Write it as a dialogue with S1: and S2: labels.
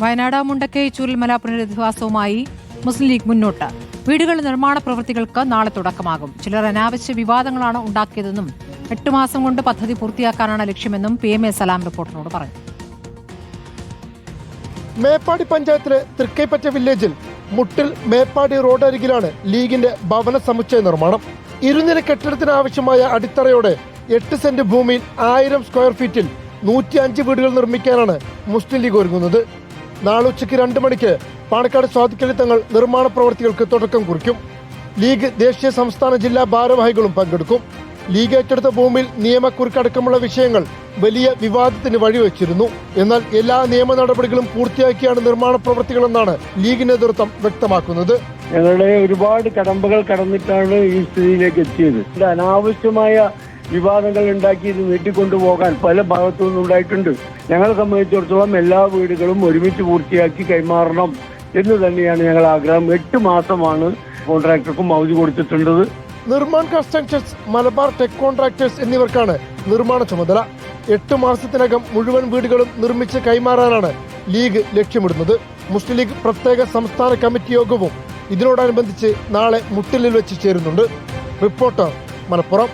S1: വയനാട് മുണ്ടക്കൈ ചൂരൽമല പുനരധിവാസവുമായി മുസ്ലിം ലീഗ് മുന്നോട്ട്. വീടുകളുടെ നിർമ്മാണ പ്രവൃത്തികൾക്ക് നാളെ തുടക്കമാകും. ചിലർ അനാവശ്യ വിവാദങ്ങളാണ് ഉണ്ടാക്കിയതെന്നും എട്ട് മാസം കൊണ്ട് പദ്ധതി പൂർത്തിയാക്കാനാണ് ലക്ഷ്യമെന്നും പി എം എ സലാം റിപ്പോർട്ടിനോട് പറഞ്ഞു.
S2: മേപ്പാടി പഞ്ചായത്തിലെ തൃക്കൈപ്പറ്റ വില്ലേജിൽ മുട്ടിൽ മേപ്പാടി റോഡ് അരികിലാണ് ലീഗിന്റെ ഭവന സമുച്ചയ നിർമ്മാണം. ഇരുനില കെട്ടിടത്തിന് ആവശ്യമായ അടിത്തറയോടെ എട്ട് സെന്റ് ഭൂമിയിൽ ആയിരം സ്ക്വയർ ഫീറ്റിൽ നൂറ്റി അഞ്ച് വീടുകൾ നിർമ്മിക്കാനാണ് മുസ്ലിം ലീഗ് ഒരുങ്ങുന്നത്. നാളെ ഉച്ചയ്ക്ക് രണ്ട് മണിക്ക് പാണക്കാട് സ്വാതിക്കലി തങ്ങൾ നിർമ്മാണ പ്രവൃത്തികൾക്ക് തുടക്കം കുറിക്കും. ലീഗ് ദേശീയ സംസ്ഥാന ജില്ലാ ഭാരവാഹികളും പങ്കെടുക്കും. ലീഗ് ഏറ്റെടുത്ത ഭൂമിയിൽ നിയമക്കുറിക്കടക്കമുള്ള വിഷയങ്ങൾ വലിയ വിവാദത്തിന് വഴിവെച്ചിരുന്നു. എന്നാൽ എല്ലാ നിയമ നടപടികളും പൂർത്തിയാക്കിയാണ് നിർമ്മാണ പ്രവൃത്തികളെന്നാണ് ലീഗ് നേതൃത്വം വ്യക്തമാക്കുന്നത്.
S3: ഞങ്ങളുടെ ഒരുപാട് കടമ്പകൾ കടന്നിട്ടാണ് ഈ സ്ഥിതിയിലേക്ക് എത്തിയത്. അനാവശ്യമായ വിവാദങ്ങൾ ഉണ്ടാക്കി ഇത് നീട്ടിക്കൊണ്ടുപോകാൻ പല ഭാഗത്തു നിന്നും ഉണ്ടായിട്ടുണ്ട് ഞങ്ങളെ സംബന്ധിച്ചിടത്തോളം എല്ലാ വീടുകളും ഒരുമിച്ച് പൂർത്തിയാക്കി കൈമാറണം എന്ന് തന്നെയാണ് ഞങ്ങൾ ആഗ്രഹം. എട്ട് മാസമാണ് കോൺട്രാക്ടർക്കും അവധി കൊടുത്തിട്ടുള്ളത്.
S2: Nirman constructions Malabar tech contractors എന്നിവർക്കാണ് നിർമ്മാണ ചുമതല. എട്ട് മാസത്തിനകം മുഴുവൻ വീടുകളും നിർമ്മിച്ച് കൈമാറാനാണ് ലീഗ് ലക്ഷ്യമിടുന്നത്. മുസ്ലിം ലീഗ് പ്രത്യേക സംസ്ഥാന കമ്മിറ്റി യോഗവും ഇതിനോടനുബന്ധിച്ച് നാളെ മുട്ടിലിൽ വെച്ച് ചേരുന്നുണ്ട്. റിപ്പോർട്ടർ മലപ്പുറം.